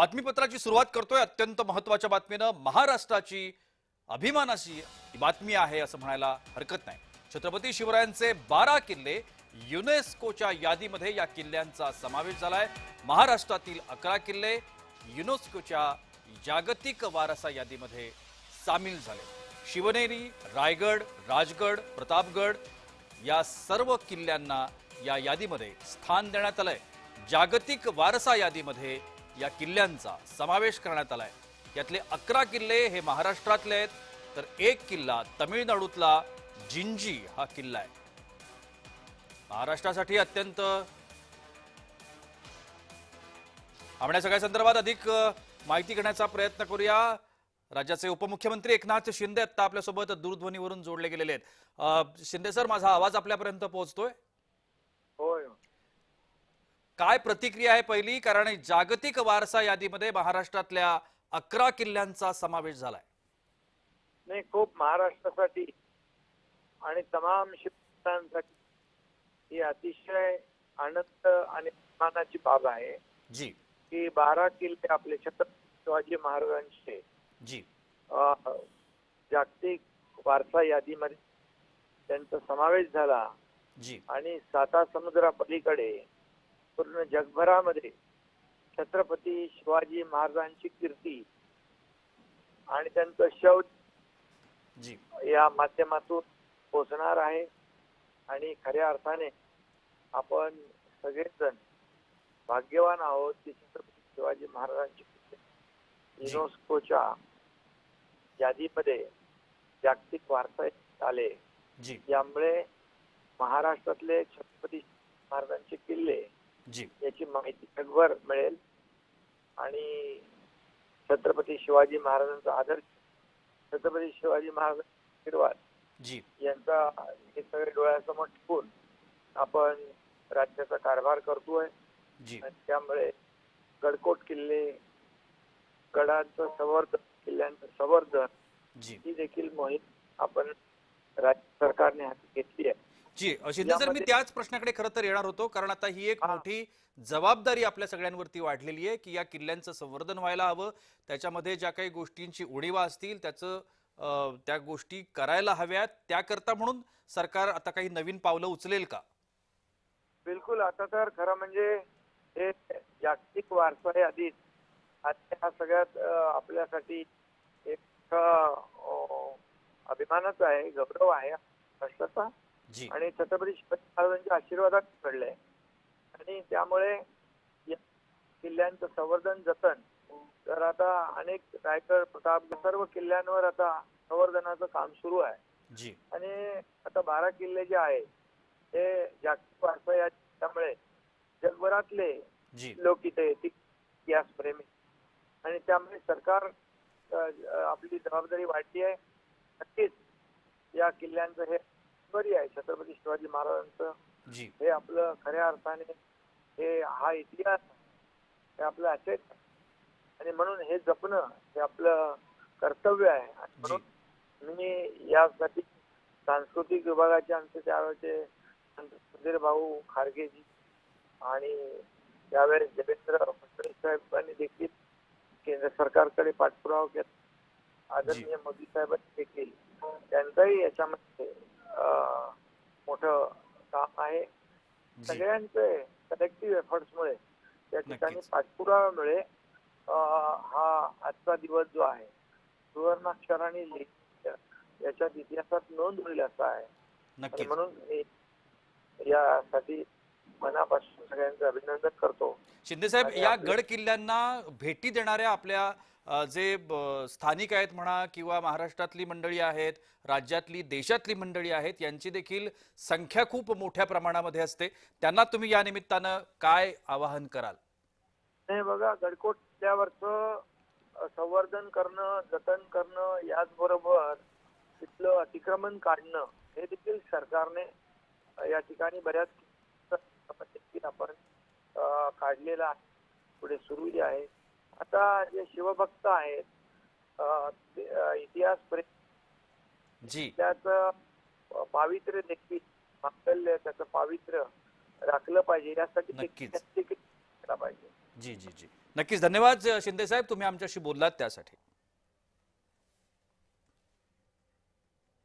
बातमीपत्राची सुरुवात करतोय अत्यंत महत्त्वाच्या बातमीनं. महाराष्ट्राची अभिमानाची बातमी आहे असं म्हणायला हरकत नाही. छत्रपती शिवरायांचे बारा किल्ले युनेस्कोच्या यादीमध्ये या किल्ल्यांचा समावेश झालाय. महाराष्ट्रातील अकरा किल्ले युनेस्कोच्या जागतिक वारसा यादीमध्ये सामील झाले. शिवनेरी रायगड राजगड प्रतापगड या सर्व किल्ल्यांना या यादीमध्ये स्थान देण्यात आलंय. जागतिक वारसा यादीमध्ये या किल्ल्यांचा समावेश करण्यात आलाय. यातले अकरा किल्ले हे महाराष्ट्रातले आहेत. तर एक किल्ला तमिळनाडूतला जिंजी हा किल्ला आहे. महाराष्ट्रासाठी अत्यंत आम्ही सगळ्या संदर्भात अधिक माहिती घेण्याचा प्रयत्न करूया. राज्याचे उपमुख्यमंत्री एकनाथ शिंदे आता आपल्यासोबत दूरध्वनीवरून जोडले गेलेले आहेत. शिंदे सर माझा आवाज आपल्यापर्यंत पोहोचतोय. काय प्रतिक्रिया आहे पहिली? कारण जागतिक वारसा यादीमध्ये महाराष्ट्रातल्या अकरा किल्ल्यांचा समावेश झालाय. नाही खूप महाराष्ट्रासाठी आणि तमाम शिक्षकांसाठी ही अतिशय आनंद आणि अभिमानाची बाब आहे. जी. की बारा किल्ले आपले छत्रपती शिवाजी महाराजांचे जी. जागतिक वारसा यादीमध्ये त्यांचा समावेश झाला. जी. आणि साता समुद्रापलीकडे पूर्ण जगभरामध्ये छत्रपती शिवाजी महाराजांची कीर्ती आणि त्यांचं जी. या माध्यमातून पोचणार आहे. आणि खऱ्या अर्थाने आपण सगळेजण भाग्यवान आहोत की छत्रपती शिवाजी महाराजांची युनेस्कोच्या यादीमध्ये जागतिक वारसा आले. यामुळे महाराष्ट्रातले छत्रपती महाराजांचे किल्ले जी. याची माहिती जगभर मिळेल. आणि छत्रपती शिवाजी महाराजांचा आदर्श छत्रपती शिवाजी महाराजांचा आशीर्वाद जी. यांचा हे सगळे डोळ्यासमोर ठेवून आपण राज्याचा कारभार करतोय. त्यामुळे गडकोट किल्ले गडांचं संवर्धन किल्ल्यांचं संवर्धन जी. ही देखील मोहीम आपण राज्य सरकारने हाती घेतली आहे. जी शिंदे सर मी त्याच प्रश्नाकडे खरं तर येणार होतो कारण आता ही एक. मोठी जबाबदारी आपल्या सगळ्यांवरती वाढलेली आहे की या किल्ल्यांचं संवर्धन व्हायला हवं. त्याच्यामध्ये ज्या काही गोष्टींची उणीवा असतील त्याचं त्या गोष्टी करायला हव्यात. त्याकरता म्हणून सरकार आता काही नवीन पावलं उचलेल का? बिलकुल. आता तर खरं म्हणजे हे जागतिक वारसा यादीत आता हा सगळ्यात आपल्यासाठी एक अभिमानाचा आहे गौरव आहे. राष्ट्राचा जी आणि छत्रपती शिवाजी महाराजांच्या आशीर्वादात घडलंय. आणि त्यामुळे या किल्ल्यांचं संवर्धन जतन तर आता अनेक रायगड प्रताप सर्व किल्ल्यांवर आता संवर्धनाचं काम सुरू आहे. आणि आता बारा किल्ले जे आहे ते जागतिक वारसा या त्यामुळे जगभरातले लोक इथे इतिहास प्रेमी. आणि त्यामुळे सरकार आपली जबाबदारी वाढली आहे. नक्कीच या किल्ल्यांचं हे ऐश्वर्य आहे. छत्रपती शिवाजी महाराजांचं हे आपलं खऱ्या अर्थाने हे हा इतिहास हे आपलं असेट आणि म्हणून हे जपणं हे आपलं कर्तव्य आहे. आणि म्हणून मी यासाठी सांस्कृतिक विभागाचे आमचे त्यावेळेचे सुधीर भाऊ खारगेजी आणि त्यावेळेस देवेंद्र फडणवीस साहेबांनी देखील केंद्र सरकारकडे पाठपुरावा केला. आदरणीय मोदी साहेबांनी देखील. त्यांचंही याच्यामध्ये मोठं काम आहे. सगळ्यांचे कलेक्टिव्ह एफर्ट्समुळे त्या ठिकाणी अं, हा आजचा दिवस जो आहे सुवर्णाक्षराने याच्यात इतिहासात नोंद होईल असा आहे. म्हणून यासाठी मनापासून सगळ्यांचं अभिनंदन करतो. शिंदे साहेब या गड किल्ल्यांना भेटी देणाऱ्या आपल्या जे ब- स्थानिक आहेत म्हणा किंवा महाराष्ट्रातली मंडळी आहेत राज्यातली देशातली मंडळी आहेत यांची देखील संख्या खूप मोठ्या प्रमाणामध्ये असते. त्यांना तुम्ही या निमित्तानं काय आवाहन कराल? नाही बघा गडकोटल्यावरचं संवर्धन करणं जतन करणं याचबरोबर तिथलं अतिक्रमण काढणं हे देखील सरकारने या ठिकाणी बऱ्याच आपण काढलेलं आहे. पुढे सुरू आहे. आता जे शिवभक्त आहेत इतिहास प्रेम जी. त्याचं पावित्र्य देखील मागल्य त्याचं पावित्र्य राखलं पाहिजे. यासाठी नक्कीच. पाहिजे. जी जी जी. नक्कीच. धन्यवाद शिंदे साहेब. तुम्ही आमच्याशी बोललात त्यासाठी.